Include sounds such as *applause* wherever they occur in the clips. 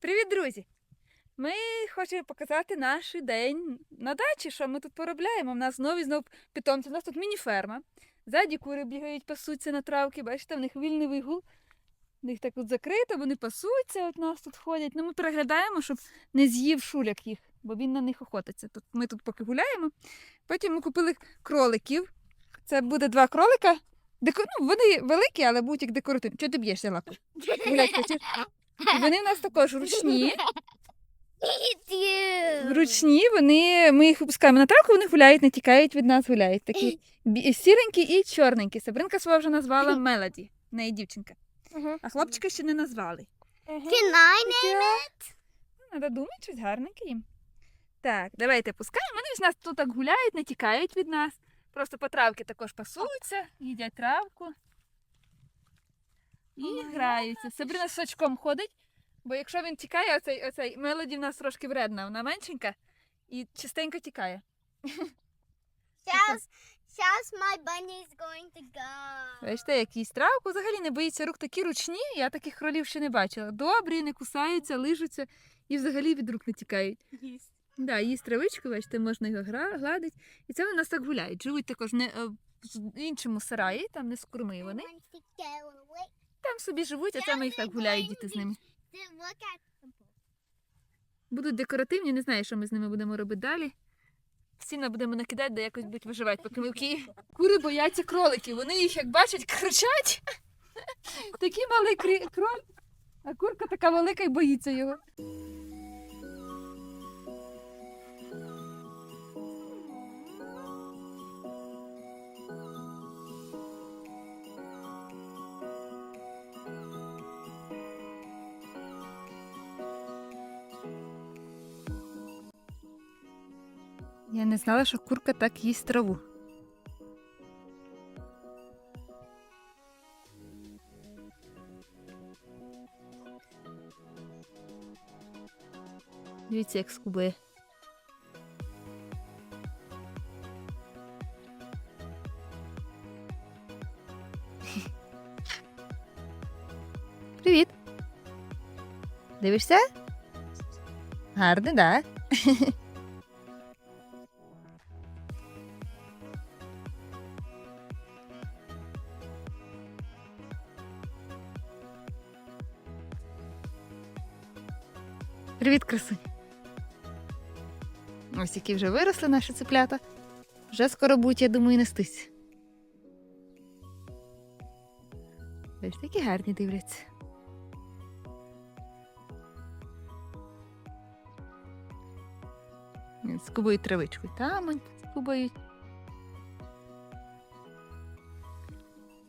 Привіт, друзі! Ми хочемо показати наш день на дачі, що ми тут поробляємо. У нас знову і знов питомці. У нас тут міні-ферма. Ззаді кури бігають, пасуться на травки. Бачите, в них вільний вигул. В них так от закрито, вони пасуться, от нас тут ходять. Ну, ми переглядаємо, щоб не з'їв шуляк їх, бо він на них охотиться. Тут ми тут поки гуляємо. Потім ми купили кроликів. Це буде два кролика. Деко... Ну, вони великі, але будуть як декоративні. Чого ти б'єшся лапу? *laughs* Вони в нас також ручні. Ручні, вони, ми їх випускаємо на травку, вони гуляють, не тікають від нас, гуляють. Такі бі- сіренькі і чорненькі. Сабринка свого вже назвала Мелоді, в неї дівчинка. А хлопчика ще не назвали. Can I name Треба думати, щось гарненьке їм. Так, давайте пускаємо. Вони ж нас тут так гуляють, не тікають від нас. Просто по травки також пасуються, їдять травку. І граються. Сабрина з сачком ходить, бо якщо він тікає, оцей, оцей мелоді в нас трошки вредна, вона меншенька і частенько тікає. Сейчас, сейчас my bunny is going to go. Бачите, як їсть травку, взагалі не боїться рук такі ручні, я таких кролів ще не бачила. Добрі, не кусаються, лижуться і взагалі від рук не тікають. Да, їсть травичку, бачите, можна його гра, гладить. І це вони нас так гуляють. Живуть також не е, в іншому сараї, там не з курми вони. wants to go away. Там собі живуть, а там їх так гуляють, діти з ними. Будуть декоративні, не знаю, що ми з ними будемо робити далі. Сіна будемо накидати, де якось будуть виживати, поки ми. Кури бояться кроликів. Вони їх, як бачать, кричать. Такий малий кроль, а курка така велика і боїться його. Я не знала, що курка так їсть траву. Дивіться, як скубує. *laughs* Привіт. Дивишся? Гарний, да? *laughs* Привіт, красунь. Ось які вже виросли наші цеплята. Вже скоро будуть, я думаю, нестись. Ось такі гарні дивляться. Скубають травичку. Там скубають.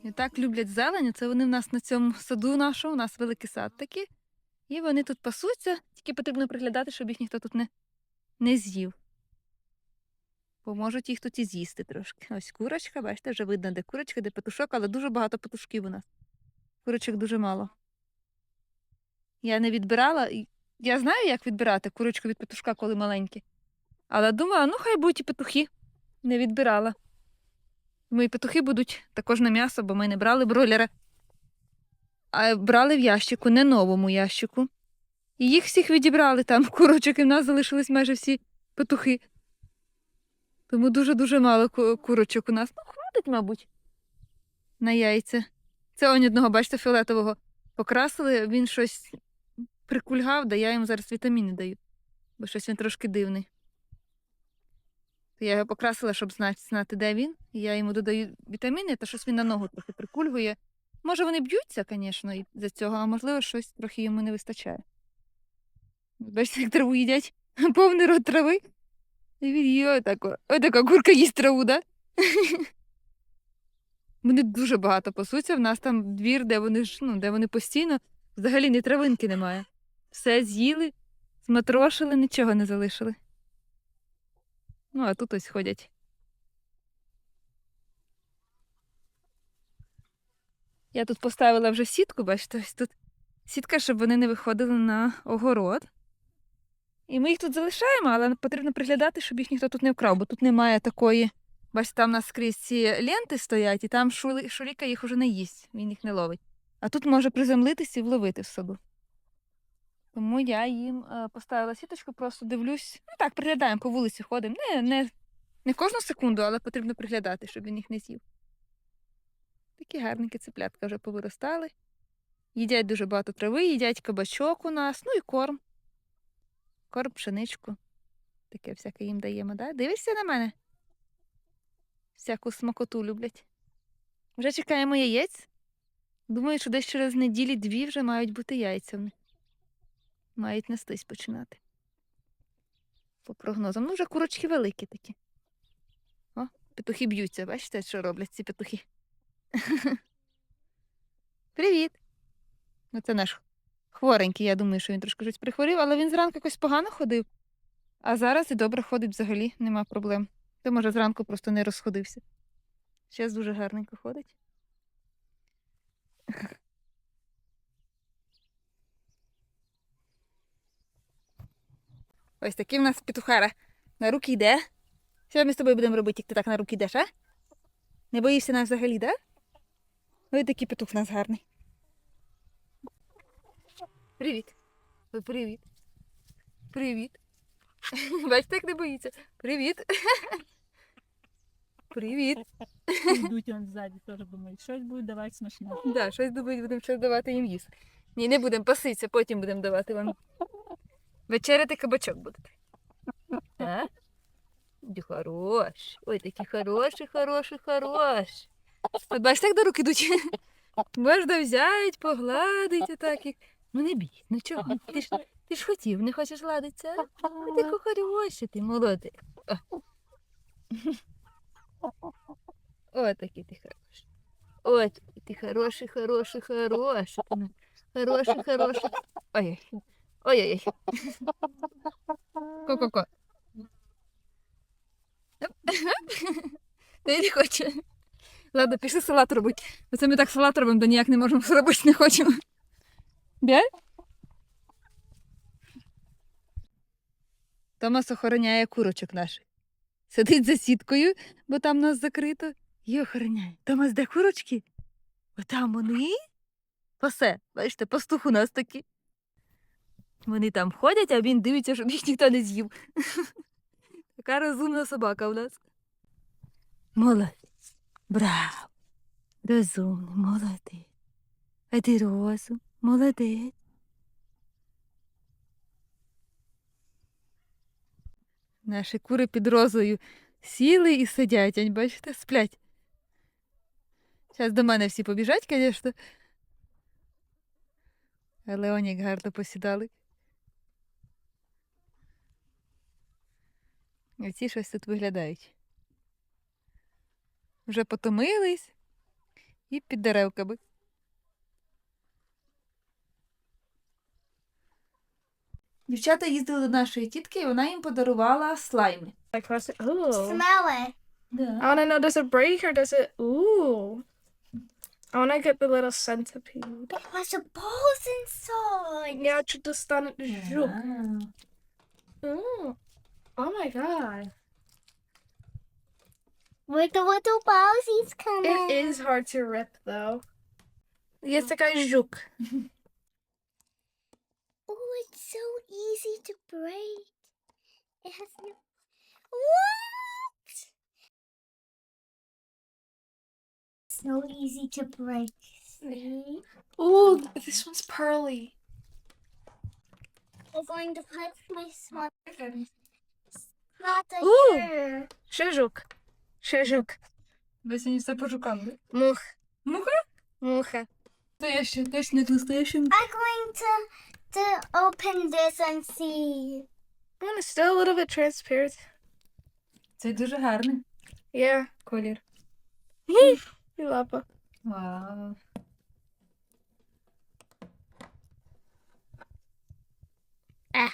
І так люблять зелень. Це вони в нас на цьому саду нашому, у нас великий сад такий. І вони тут пасуться, тільки потрібно приглядати, щоб їх ніхто тут не, не з'їв. Бо можуть їх тут і з'їсти трошки. Ось курочка, бачите, вже видно, де курочка, де петушок, але дуже багато петушків у нас. Курочок дуже мало. Я не відбирала. Я знаю, як відбирати курочку від петушка, коли маленькі. Але думала, ну хай будуть і петухи. Не відбирала. Мої петухи будуть також на м'ясо, бо ми не брали бройлера а брали в ящику, не новому ящику. І їх всіх відібрали там, *laughs* курочок, і в нас залишились майже всі петухи. Тому дуже-дуже мало курочок у нас. Ну, хватить, мабуть, на яйця. Це он одного, бачите, фіолетового покрасили, він щось прикульгав, да я йому зараз вітаміни даю, бо щось він трошки дивний. Я його покрасила, щоб знати, де він. Я йому додаю вітаміни, та щось він на ногу трохи прикульгує. Може, вони б'ються, звісно, за цього, а можливо, щось трохи йому не вистачає. Бачите, як траву їдять, *laughs* повний рот трави. І він її отако. Отака курка їсть траву, да? *laughs* Вони дуже багато пасуться. В нас там двір, де вони ж, ну, де вони постійно, взагалі ні травинки немає. Все з'їли, зматрошили, нічого не залишили. Ну, а тут ось ходять. Я тут поставила вже сітку, бачите, ось тут сітка, щоб вони не виходили на огород. І ми їх тут залишаємо, але потрібно приглядати, щоб їх ніхто тут не вкрав, бо тут немає такої. Бачите, там у нас скрізь ці ленти стоять, і там шулі, шуліка їх уже не їсть, він їх не ловить. А тут може приземлитись і вловити в саду. Тому я їм е, поставила сіточку, просто дивлюсь. Ну так, приглядаємо, по вулиці ходимо. Не, не, не кожну секунду, але потрібно приглядати, щоб він їх не з'їв. Такі гарненькі цеплятка вже повиростали. Їдять дуже багато трави, їдять кабачок у нас, ну і корм. Корм, пшеничку. Таке всяке їм даємо, да? Дивишся на мене? Всяку смакоту люблять. Вже чекаємо яєць. Думаю, що десь через неділі дві вже мають бути яйця. в них. Мають нестись починати. По прогнозам. Ну, вже курочки великі такі. О, петухи б'ються. Бачите, що роблять ці петухи? *laughs* Привіт! Ну, це наш хворенький, я думаю, що він трошки щось прихворів, але він зранку якось погано ходив. А зараз і добре ходить взагалі, нема проблем. То, може, зранку просто не розходився. Зараз дуже гарненько ходить. *laughs* Ось такий в нас петухара. На руки йде. Що ми з тобою будемо робити, як ти так на руки йдеш, а? Не боїшся нас взагалі, да? Ось такий петух в нас гарний. Привіт. Привіт. Привіт. *laughs* Бачите, як не боїться. Привіт. *laughs* Привіт. Йдуть он ззаді, теж думають, щось будуть давати смачне. Да, щось думають, будемо щось давати їм їсти. Ні, не будемо паситися, потім будемо давати вам. Вечеряти кабачок будете. А? Ді хорош. Ой, такі хороші, хороші, хороші. От бачите, як до рук ідуть. Можна взяти, погладити так. Ну не бій, ну чого? Ти ж, *laughs* ти ж хотів, не хочеш гладитися? а? А ти хороший, ти молодець. О. Такий ти хороший. Ой, ти хороший, хороший, хороший. Хороший, хороший. Ой, ой, ой. Ко-ко-ко. Ти не хоче. Ладно, пішли салат робити. Оце ми так салат робимо, то ніяк не можемо зробити, не хочемо. Де? Томас охороняє курочок наших. Сидить за сіткою, бо там нас закрито, і охороняє. Томас, де курочки? Отам вони. Пасе, бачите, пастух у нас такий. Вони там ходять, а він дивиться, щоб їх ніхто не з'їв. *laughs* Така розумна собака у нас. Молодець. Браво. Розумний, молодець. А ти розум, молодець. Наші кури під розою сіли і сидять, ань, бачите, сплять. Зараз до мене всі побіжать, звісно. Але он як гарно посідали. І ці щось тут виглядають. Вже потомились і під деревками. Дівчата їздили до нашої тітки, і вона їм подарувала слайми. Like press it. Ooh. Smell it. I want to know does it break or does it? Ooh. I want to get the little centipede. There was a balls inside. Yeah, to just stand it. Ooh. Oh my god. With the little balls, he's coming. It is hard to rip though. Jest taka żuk. Oh, it's so easy to break. It has no. What? So easy to break. See? Ooh, this one's pearly. I'm going to put my smart Not Ooh. here. Szyżuk. Szyżuk. Ви сьогодні все пошукали. Much. Муха? Mucha. То я ще теж не настоящим. I'm going to to open this and see. Well, it's still a little bit transparent. Це дуже гарний Yeah. колір. *laughs* І лапа. Вау. Ah.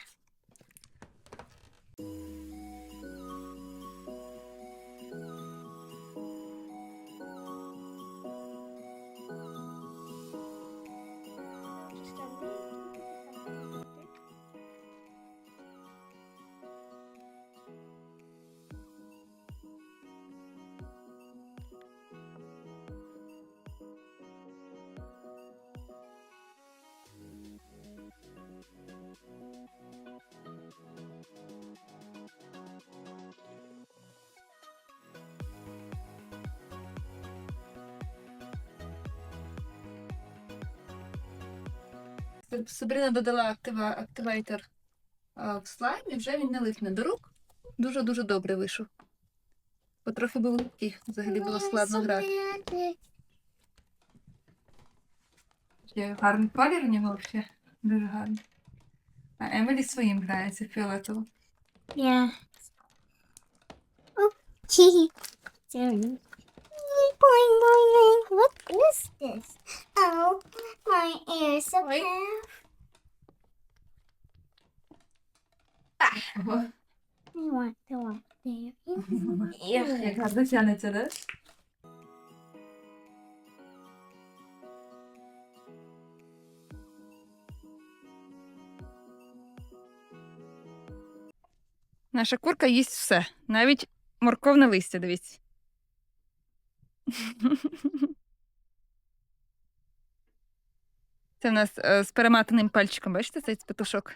Сабріна додала актива, активайтер а, в слайм, і вже він не липне до рук. Дуже-дуже добре вийшов. Бо трохи був липкий, взагалі було складно грати. Є гарний колір у нього ще. Дуже гарний. А Емілі своїм грається фіолетово. Yeah. Oh, gee. Sorry. Boing, boing, boing. What is this? Oh, my ears are Wait. half. I want to walk there. *laughs* Як гарно тянеться, да? Наша курка їсть все, навіть морковне листя, дивіться. *laughs* Це в нас е, з перематаним пальчиком, бачите, цей петушок?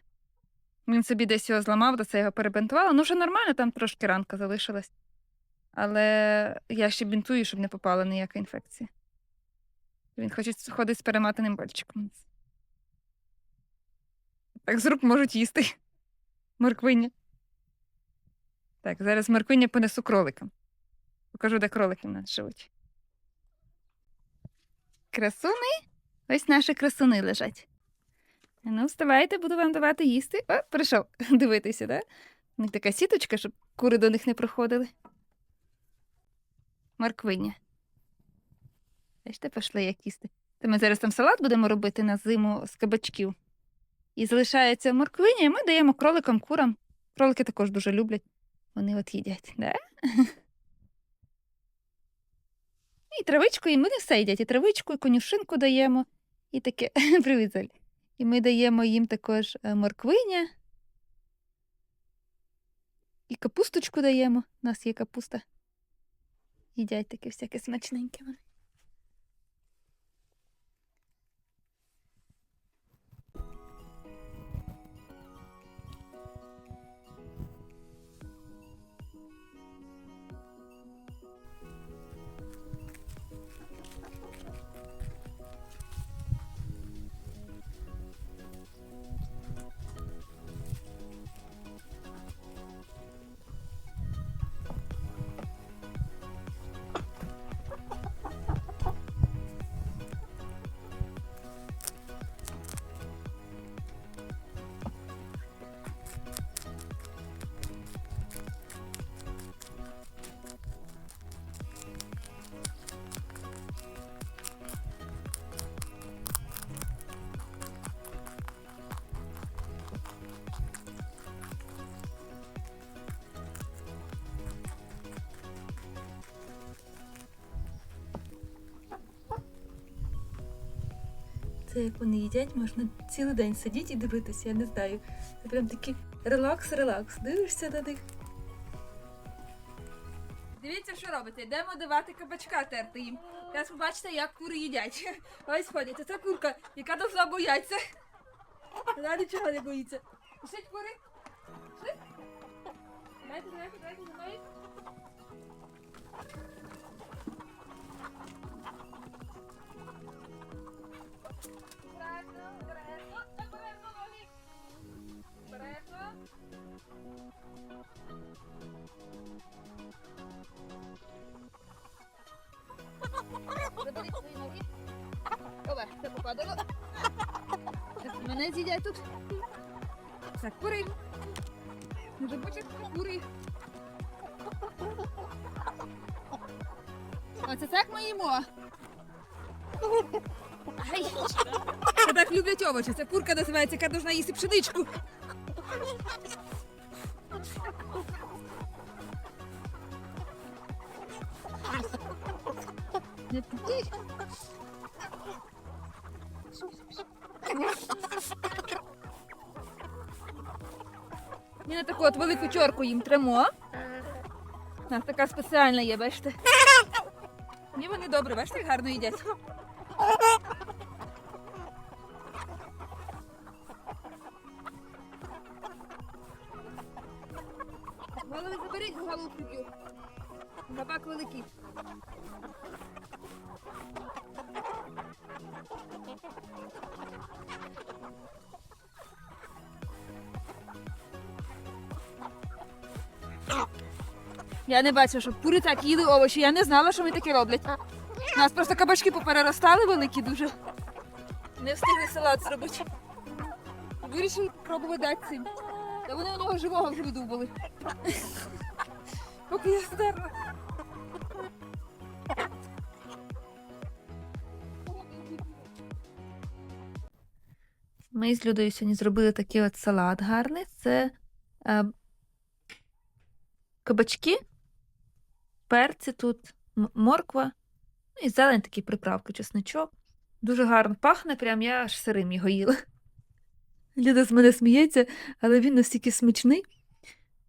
Він собі десь його зламав, до це його перебинтувала. Ну, вже нормально, там трошки ранка залишилась. Але я ще бінтую, щоб не попала ніяка інфекція. Він хоче ходить з перематаним пальчиком. Так з рук можуть їсти. Морквиня. Так, зараз морквиня понесу кроликам. Покажу, де кролики в нас живуть. Красуни. Ось наші красуни лежать. Ну, вставайте, буду вам давати їсти. О, прийшов *laughs* дивитися, да? У них така сіточка, щоб кури до них не проходили. Морквиня. Бачите, пішли як їсти. То ми зараз там салат будемо робити на зиму з кабачків. І залишається морквиня, і ми даємо кроликам, курам. Кролики також дуже люблять. Вони от їдять, да? *laughs* І травичку, і вони все їдять. І травичку, і конюшинку даємо. І таке. *laughs* Привіт. І ми даємо їм також е, морквиня. І капусточку даємо. У нас є капуста. Їдять таке всяке смачненьке Це як вони їдять, можна цілий день сидіти і дивитися, я не знаю. Це прям такий релакс-релакс. Дивишся на них. Дивіться, що робите. Йдемо давати кабачка терти їм. Зараз побачите, як кури їдять. *laughs* Ось ходять. Це курка, яка должна боятися. Вона нічого не боїться. Пишіть кури. Пішли. Давайте, давайте, давайте, за Обережно, обережно, обережно, Лолі. Обережно. Заберіть свої ноги. Опа, це попадало. Мене з'їдять тут. Так, кури. Може бути кури. Оце так ми їмо. Так люблять овочі. Це курка називається, яка должна їсти пшеничку. Не на таку от велику чорку їм тремо. Така спеціальна є, бачите? І вони добре, бачите, гарно їдять. Я не бачила, щоб кури так їли овочі. Я не знала, що вони таке роблять. У нас просто кабачки попереростали великі дуже. Не встигли салат зробити. Вирішили пробувати дати цим. Та вони у нього живого вже видубали. Поки я стерла. Ми з Людою сьогодні зробили такий от салат гарний. Це е, кабачки, перці тут, морква, ну і зелень такі приправки, чесничок. Дуже гарно пахне, прям я аж сирим його їла. Люда з мене сміється, але він настільки смачний.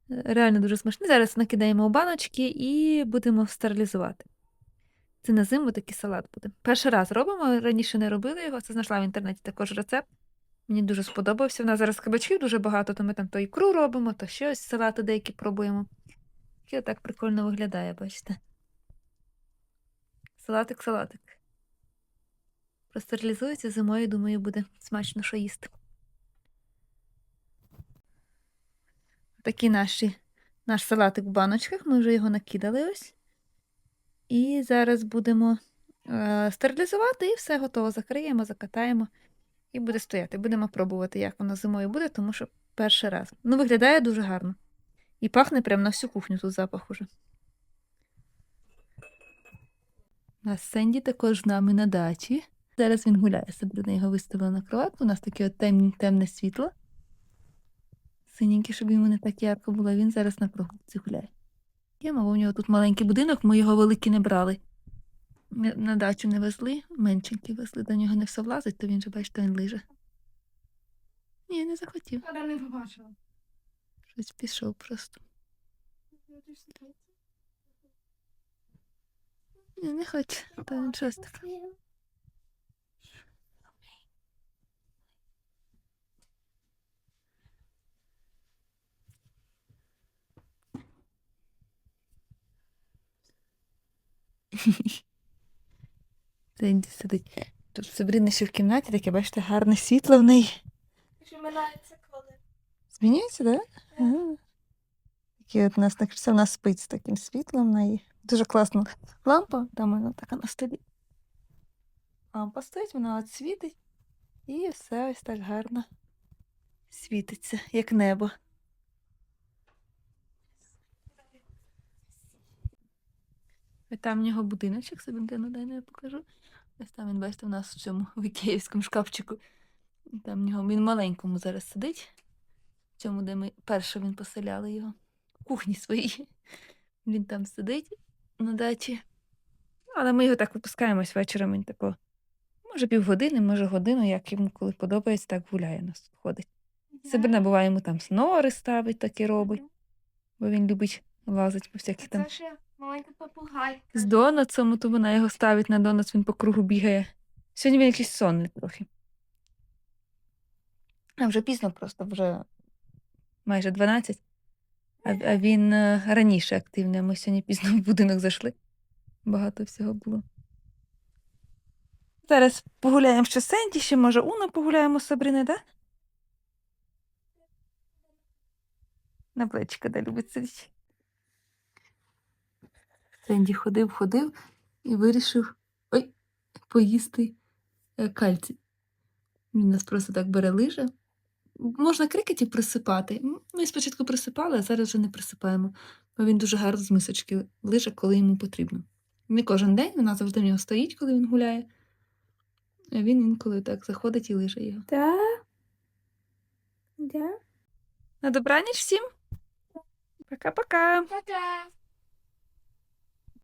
Реально дуже смачний. Зараз накидаємо у баночки і будемо стерилізувати. Це на зиму такий салат буде. Перший раз робимо, раніше не робили його. Це знайшла в інтернеті також рецепт. Мені дуже сподобався. У нас зараз кабачків дуже багато, то ми там то ікру робимо, то щось салати деякі пробуємо. І отак прикольно виглядає, бачите. Салатик, салатик. Простерилізується зимою, думаю, буде смачно що їсти. Такий наші, наш салатик в баночках. Ми вже його накидали ось. І зараз будемо е, стерилізувати і все готово. Закриємо, закатаємо і буде стояти. Будемо пробувати, як воно зимою буде, тому що перший раз. Ну, виглядає дуже гарно. І пахне прямо на всю кухню тут запах уже. У нас Сенді також з нами на дачі. Зараз він гуляє собі, на його виставила на кроватку. У нас таке от темне, темне світло. Синеньке, щоб йому не так ярко було. Він зараз на прогулці гуляє. Є, мабуть, у нього тут маленький будинок, ми його великий не брали. Ми На дачу не везли, меншенький везли, до нього не все влазить, то він же, бачите, він лиже. Ні, не захотів. Я не побачила. Щось пішов просто. Ні, не хоче. Та він щось таке. Сенді сидить. Тут в Сабріни ще в кімнаті таке, бачите, гарне світло в неї. Минається коли. Змінюється, так? Да? Ага. Такі от у нас так все в нас спить з таким світлом в неї. Дуже класна лампа, там вона така на столі. Лампа стоїть, вона от світить, і все ось так гарно світиться, як небо. Ось там в нього будиночок, собі де дай я покажу. Ось там він, бачите, у нас в цьому в ікеївському шкафчику. Там в нього він маленькому зараз сидить. Цьому, де ми перше він поселяли його. В кухні своїй. Він там сидить на дачі. Але ми його так випускаємось вечором. Він тако, може, півгодини, може годину, як йому коли подобається, так гуляє у нас ходить. Сибирна буває йому там снори ставить, такі робить, бо він любить лазить по всяких там. Це маленька попугайка. З донатсом, то вона його ставить на донатс, він по кругу бігає. Сьогодні він якийсь сонний трохи. А вже пізно просто, вже майже 12. А, він е, раніше активний. а Ми сьогодні пізно в будинок зайшли. Багато всього було. Зараз погуляємо ще Сенді, ще може Уно погуляємо з Сабрини, так? На плечика, де любить сидіти. Сенді ходив, ходив і вирішив ой, поїсти е, кальцій. Він нас просто так бере лиже. Можна крикетів присипати. Ми спочатку присипали, а зараз вже не присипаємо. Бо він дуже гарно з мисочки лиже, коли йому потрібно. Не кожен день, вона завжди в нього стоїть, коли він гуляє. А він інколи так заходить і лиже його. Да? Да? На добраніч всім. Пока-пока. Та-да.